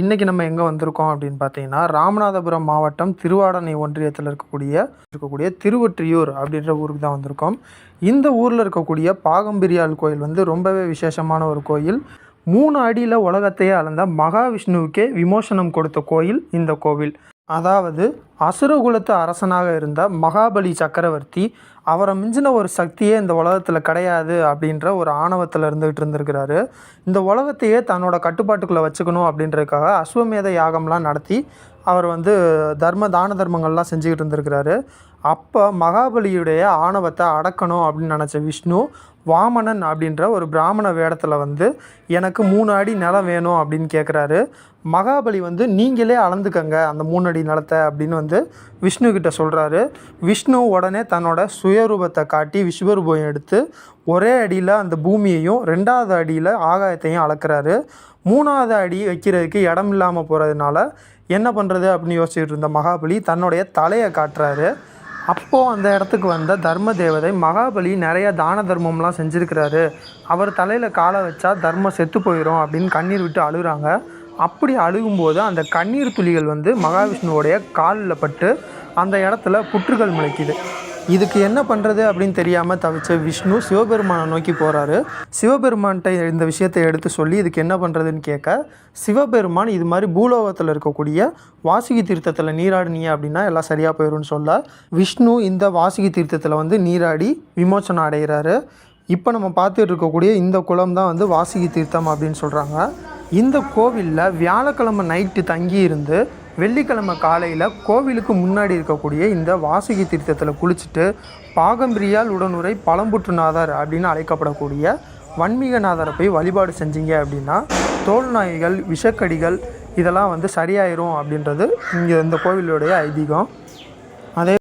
இன்றைக்கி நம்ம எங்கே வந்திருக்கோம் அப்படின்னு பார்த்தீங்கன்னா ராமநாதபுரம் மாவட்டம் திருவாடனை ஒன்றியத்தில் இருக்கக்கூடிய இருக்கக்கூடிய திருவொற்றியூர் அப்படின்ற ஊருக்கு தான் வந்திருக்கோம். இந்த ஊரில் இருக்கக்கூடிய பாகம்பிரியால் கோயில் வந்து ரொம்பவே விசேஷமான ஒரு கோயில். மூணு அடியில் உலகத்தையே அளந்த மகாவிஷ்ணுவுக்கே விமோசனம் கொடுத்த கோயில் இந்த கோவில். அதாவது அசுரகுலத்து அரசனாக இருந்த மகாபலி சக்கரவர்த்தி அவரை மிஞ்சின ஒரு சக்தியே இந்த உலகத்தில் கிடையாது அப்படின்ற ஒரு ஆணவத்தில் இருந்துகிட்டு இருந்திருக்கிறாரு. இந்த உலகத்தையே தன்னோட கட்டுப்பாட்டுக்குள்ளே வச்சுக்கணும் அப்படின்றதுக்காக அஸ்வமேத யாகம்லாம் நடத்தி அவர் வந்து தர்ம தான தர்மங்கள்லாம் செஞ்சுக்கிட்டு இருந்திருக்கிறாரு. அப்போ மகாபலியுடைய ஆணவத்தை அடக்கணும் அப்படின்னு நினச்ச விஷ்ணு வாமனன் அப்படின்ற ஒரு பிராமண வேடத்தில் வந்து எனக்கு மூணு அடி நிலம் வேணும் அப்படின்னு கேட்குறாரு மகாபலி வந்து நீங்களே அளந்துக்கங்க அந்த மூணு அடி நிலத்தை அப்படின்னு வந்து விஷ்ணு கிட்ட சொல்கிறாரு விஷ்ணு உடனே தன்னோட சுயரூபத்தை காட்டி விஸ்வரூபம் எடுத்து ஒரே அடியில் அந்த பூமியையும் ரெண்டாவது அடியில் ஆகாயத்தையும் அளக்குறாரு. மூணாவது அடி வைக்கிறதுக்கு இடம் இல்லாமல் போகிறதுனால என்ன பண்ணுறது அப்படின்னு யோசிச்சுட்டு இருந்த மகாபலி தன்னுடைய தலையை காட்டுறாரு. அப்போது அந்த இடத்துக்கு வந்த தர்ம தேவதை மகாபலி நிறைய தான தர்மம்லாம் செஞ்சுருக்கிறாரு. அவர் தலையில் காலை வச்சா தர்மம் செத்து போயிடும் அப்படின்னு கண்ணீர் விட்டு அழுகுறாங்க. அப்படி அழுகும்போது அந்த கண்ணீர் துளிகள் வந்து மகாவிஷ்ணுவோடைய காலில் பட்டு அந்த இடத்துல புற்றுகள் முளைக்குது. இதுக்கு என்ன பண்ணுறது அப்படின்னு தெரியாமல் தவிச்ச விஷ்ணு சிவபெருமானை நோக்கி போகிறாரு சிவபெருமான்கிட்ட இந்த விஷயத்தை எடுத்து சொல்லி இதுக்கு என்ன பண்ணுறதுன்னு கேட்க சிவபெருமான் இது மாதிரி பூலோகத்தில் இருக்கக்கூடிய வாசுகி தீர்த்தத்தில் நீராடினீங்க அப்படின்னா எல்லாம் சரியாக போயிடும்னு சொல்ல விஷ்ணு இந்த வாசுகி தீர்த்தத்தில் வந்து நீராடி விமோசனம் அடைகிறாரு இப்போ நம்ம பார்த்துட்டு இருக்கக்கூடிய இந்த குளம் தான் வந்து வாசுகி தீர்த்தம் அப்படின்னு சொல்கிறாங்க இந்த கோவிலில் வியாழக்கிழமை நைட்டு தங்கி இருந்து வெள்ளிக்கிழமை காலையில் கோவிலுக்கு முன்னாடி இருக்கக்கூடிய இந்த வாசுகி தீர்த்தத்தில் குளிச்சுட்டு பாகம்பிரியால் உடனுரை பழம்புற்றுநாதர் அப்படின்னு அழைக்கப்படக்கூடிய வன்மீகநாதரை போய் வழிபாடு செஞ்சீங்க அப்படின்னா தோல் நாய்கள் விஷக்கடிகள் இதெல்லாம் வந்து சரியாயிரும் அப்படின்றது இங்கே இந்த கோவிலுடைய ஐதீகம். அதே